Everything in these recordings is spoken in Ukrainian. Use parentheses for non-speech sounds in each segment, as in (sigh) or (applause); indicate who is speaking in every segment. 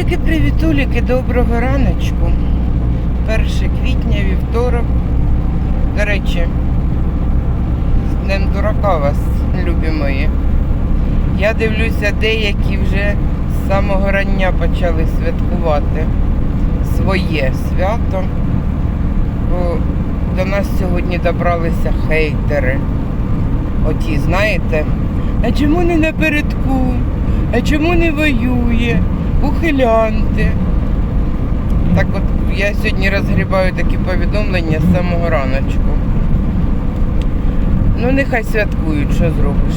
Speaker 1: Привітуліки, привітуліки, доброго раночку. 1 квітня, вівторок. До речі, з Днем дурака вас, любі мої. Я дивлюся, деякі вже з самого рання почали святкувати своє свято. Бо до нас сьогодні добралися хейтери. Оті, знаєте, а чому не напередку? А чому не воює? Ухилянти. Так от я сьогодні розгрібаю такі повідомлення з самого раночку. Ну, нехай святкують, що зробиш.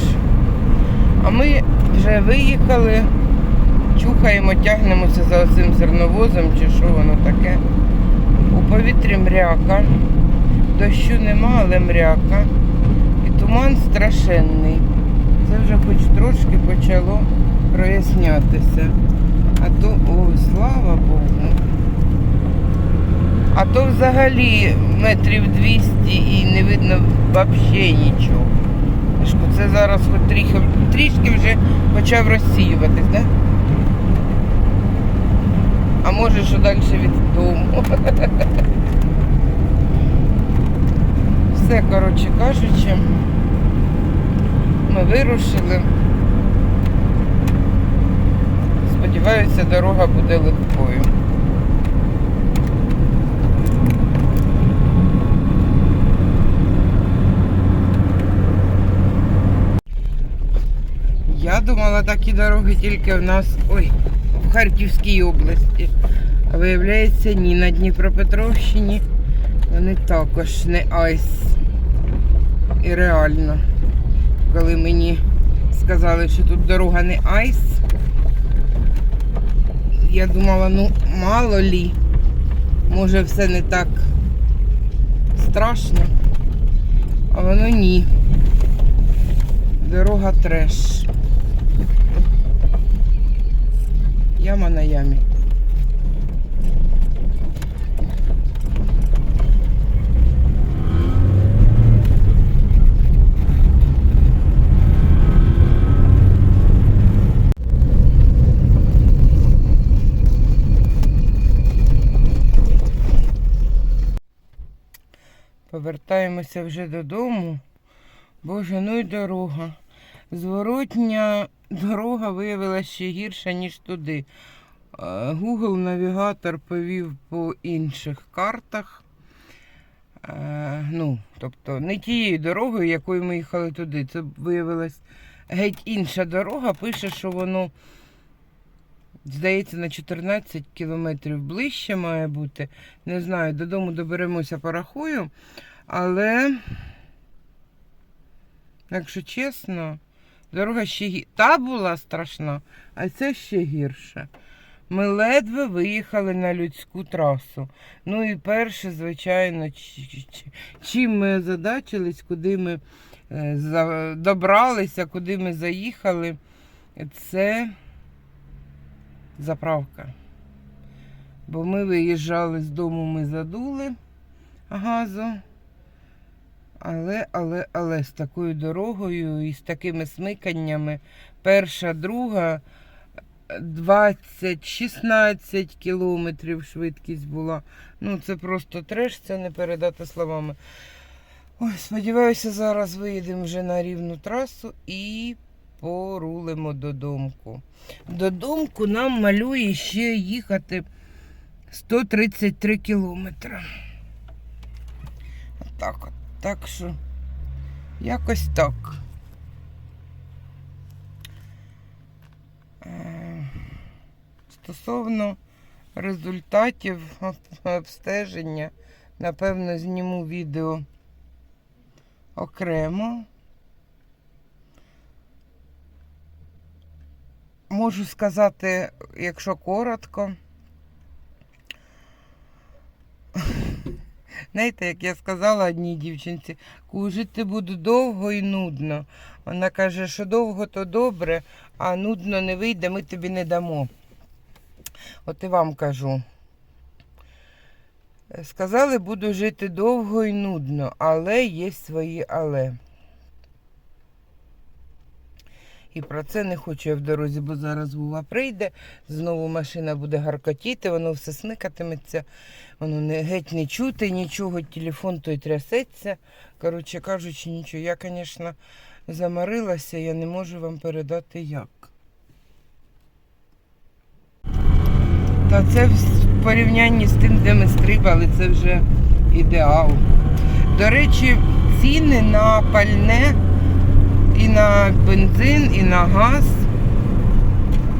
Speaker 1: А ми вже виїхали, чухаємо, тягнемося за оцим зерновозом, чи що воно таке. У повітрі мряка. Дощу нема, але мряка. І туман страшенний. Це вже хоч трошки почало прояснятися. А то, ой, слава Богу. А то взагалі метрів 200 і не видно взагалі нічого. Це зараз хоч трішки вже почав розсіюватись, да? А може, що далі від дому. (laughs) Все, коротше кажучи, ми вирушили. Сподіваюся, дорога буде легкою. Я думала, такі дороги тільки в нас, ой, в Харківській області. А виявляється, ні, на Дніпропетровщині вони також не айс. І реально, коли мені сказали, що тут дорога не айс, я думала, ну мало лі, може все не так страшно, а воно ні. Дорога треш. Яма на ямі. Повертаємося вже додому. Боже, ну й дорога. Зворотня дорога виявилася ще гірша, ніж туди. Google навігатор повів по інших картах. Ну, тобто не тією дорогою, якою ми їхали туди. Це виявилась геть інша дорога. Пише, що воно, здається, на 14 кілометрів ближче має бути. Не знаю, додому доберемося, порахую. Але, якщо чесно, дорога ще гі... та була страшна, а це ще гірше. Ми ледве виїхали на людську трасу. Ну і перше, звичайно, чим ми озадачились, куди ми е, добралися, куди ми заїхали, це заправка. Бо ми виїжджали з дому, ми задули газу. Але, але, але з такою дорогою і з такими смиканнями. Перша, друга 20-16 кілометрів швидкість була. Ну, це просто треш, це не передати словами. Ой, сподіваюся, зараз виїдемо вже на рівну трасу і порулимо додомку. Додомку нам малює ще їхати 133 кілометри. Отак от. Так що якось так. Е, Стосовно результатів обстеження, напевно, зніму відео окремо. Можу сказати, якщо коротко. Знаєте, як я сказала одній дівчинці, жити буду довго і нудно. Вона каже, що довго то добре, а нудно не вийде, ми тобі не дамо. От і вам кажу. Сказали, буду жити довго і нудно, але є свої але. І про це не хочу я в дорозі, бо зараз Вова прийде, знову машина буде гаркотіти, воно все сникатиметься, воно не, геть не чути нічого, телефон той трясеться. Коротше кажучи, нічого. Я, звісно, замарилася, я не можу вам передати як. Та це в порівнянні з тим, де ми стрибали, це вже ідеал. До речі, ціни на пальне і на бензин, і на газ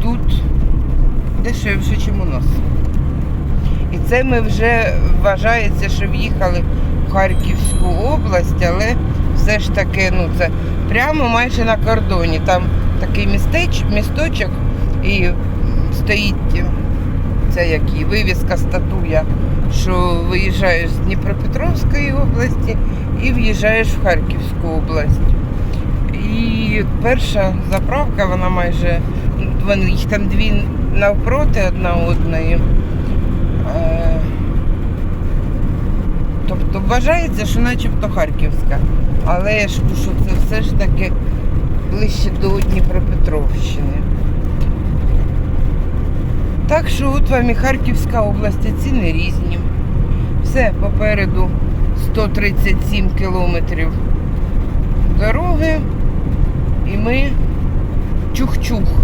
Speaker 1: тут дешевше, ніж у нас. І це ми вже вважається, що в'їхали в Харківську область, але все ж таки, ну це прямо майже на кордоні. Там такий містеч, місточок і стоїть це як і вивіска статуя, що виїжджаєш з Дніпропетровської області і в'їжджаєш в Харківську область. І перша заправка, вона майже, вони, їх там дві навпроти одна одної. Е, Тобто вважається, що начебто Харківська. Але ж що це все ж таки ближче до Дніпропетровщини. Так що от вам і Харківська область, ціни різні. Все, попереду 137 кілометрів дороги. І ми чух-чух.